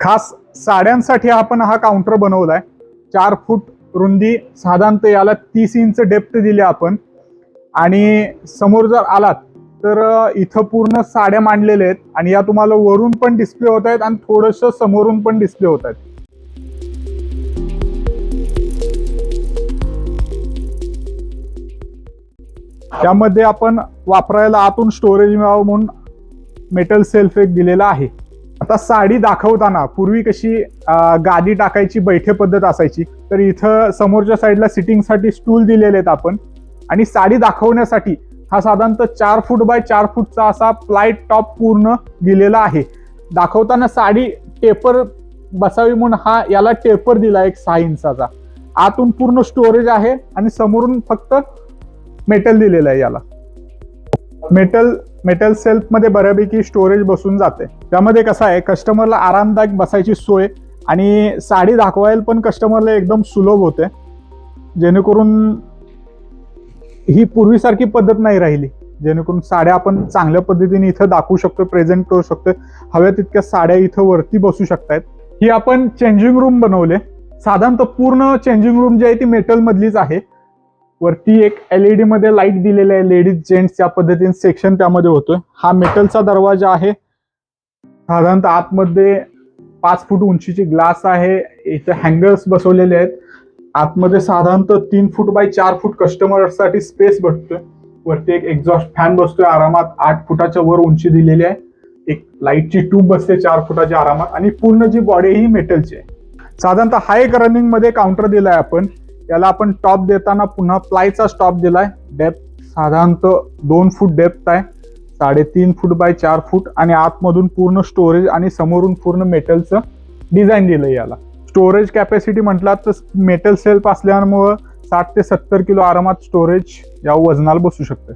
खास साड्यांसाठी आपण हा काउंटर बनवलाय. चार फूट रुंदी साधारणतः याला तीस इंच डेप्थ दिली आपण. आणि समोर जर आलात तर इथं पूर्ण साड्या मांडलेल्या आहेत. आणि या तुम्हाला वरून पण डिस्प्ले होत आहेत आणि थोडस समोरून पण डिस्प्ले होत आहेत. त्यामध्ये आपण वापरायला आतून स्टोरेज मिळावं म्हणून मेटल सेल्फ एक दिलेला आहे. आता साडी दाखवताना पूर्वी कशी गादी टाकायची बैठे पद्धत असायची तर इथं समोरच्या साईडला सिटिंगसाठी स्टूल दिलेले आहेत आपण. आणि साडी दाखवण्यासाठी हा साधारणतः चार फूट बाय चार फूटचा असा प्लाय टॉप पूर्ण दिलेला आहे. दाखवताना साडी टेपर बसावी म्हणून हा याला टेपर दिला एक सहा इंचाचा. आतून पूर्ण स्टोरेज आहे आणि समोरून फक्त मेटल दिलेलं आहे याला. मेटल मेटल सेल्फमध्ये बऱ्यापैकी स्टोरेज बसून जाते. त्यामध्ये कसं आहे कस्टमरला आरामदायक बसायची सोय आणि साडी दाखवायला पण कस्टमरला एकदम सुलभ होते. जेणेकरून ही पूर्वीसारखी पद्धत नाही राहिली. जेणेकरून साड्या आपण चांगल्या पद्धतीने इथं दाखवू शकतो प्रेझेंट करू शकतो हव्या तितक्या साड्या इथं वरती बसू शकतायत. ही आपण चेंजिंग रूम बनवले. साधारणतः पूर्ण चेंजिंग रूम जी आहे ती मेटल मधलीच आहे. वरती एक एलईडी मध्ये लाइट दिलेले आहे. लेडीज जेंट्स या पद्धतीने सेक्शन त्यामध्ये होतोय. हा मेटलचा दरवाजा आहे. साधारणतः आतमध्ये पाच फूट उंचीची ग्लास आहे. इथे हँगर्स बसवलेले आहेत. आतमध्ये साधारणतः तीन फूट बाय चार फूट कस्टमरसाठी स्पेस भेटतोय. वरती एक एक्झॉस्ट फॅन बसतोय. आरामात आठ फुटाच्या वर उंची दिलेली आहे. एक लाईटची ट्यूब बसते चार फुटाच्या आरामात. आणि पूर्ण जी बॉडी ही मेटलची आहे. साधारणतः हाय रनिंगमध्ये काउंटर दिलाय आपण. याला आपण टॉप देताना पुन्हा प्लायचा स्टॉप दिलाय. डेप्थ साधारणतः दोन फूट डेप्थ आहे. साडेतीन फूट बाय चार फूट आणि आतमधून पूर्ण स्टोरेज आणि समोरून पूर्ण मेटलचं डिझाईन दिलंय याला. स्टोरेज कॅपॅसिटी म्हटलात तर मेटल सेल्फ असल्यामुळं साठ ते सत्तर किलो आरामात स्टोरेज या वजनाला बसू शकतं.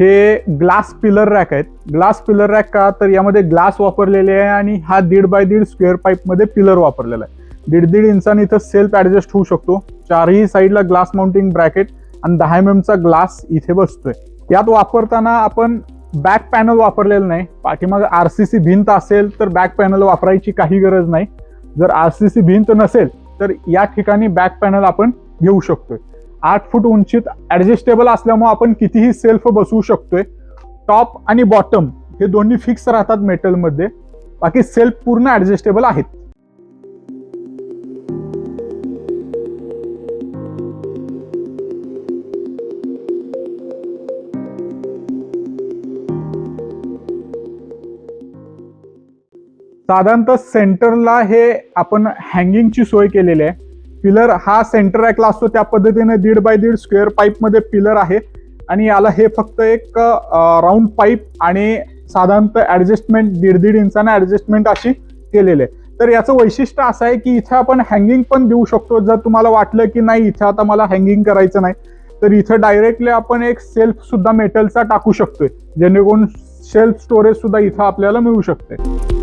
हे ग्लास पिलर रॅक आहेत. ग्लास पिलर रॅक का? तर यामध्ये ग्लास वापरलेले आहे आणि हा दीड बाय दीड स्क्वेअर पाईपमध्ये पिलर वापरलेला आहे. दीड दीड इंचाने इथं सेल्फ ॲडजस्ट होऊ शकतो. चारही साईडला ग्लास माउंटिंग ब्रॅकेट आणि दहा एम एमचा ग्लास इथे बसतोय. यात वापरताना आपण बॅक पॅनल वापरलेलं नाही. पाठीमागे सी भिंत असेल तर बॅक पॅनल वापरायची काही गरज नाही. जर आर सी सी भिंत नसेल तर या ठिकाणी बॅक पॅनल आपण घेऊ शकतोय. आठ फूट उंचीत ॲडजस्टेबल असल्यामुळे आपण कितीही सेल्फ बसवू शकतोय. टॉप आणि बॉटम हे दोन्ही फिक्स राहतात मेटलमध्ये बाकी सेल्फ पूर्ण ॲडजस्टेबल आहेत. साधारणतः सेंटरला हे आपण हँगिंगची सोय केलेली आहे. पिलर हा सेंटर रॅकला असतो त्या पद्धतीने दीड बाय दीड स्क्वेअर पाईपमध्ये पिलर आहे. आणि याला हे फक्त एक राऊंड पाईप आणि साधारणतः ॲडजस्टमेंट दीड दीड इंचाने ॲडजस्टमेंट अशी केलेली आहे. तर याचं वैशिष्ट्य असं आहे की इथे आपण हँगिंग पण देऊ शकतो जर तुम्हाला वाटलं की नाही इथे आता मला हँगिंग करायचं नाही तर इथं डायरेक्टली आपण एक सेल्फ सुद्धा मेटलचा टाकू शकतोय जेणेकरून सेल्फ स्टोरेज सुद्धा इथं आपल्याला मिळू शकते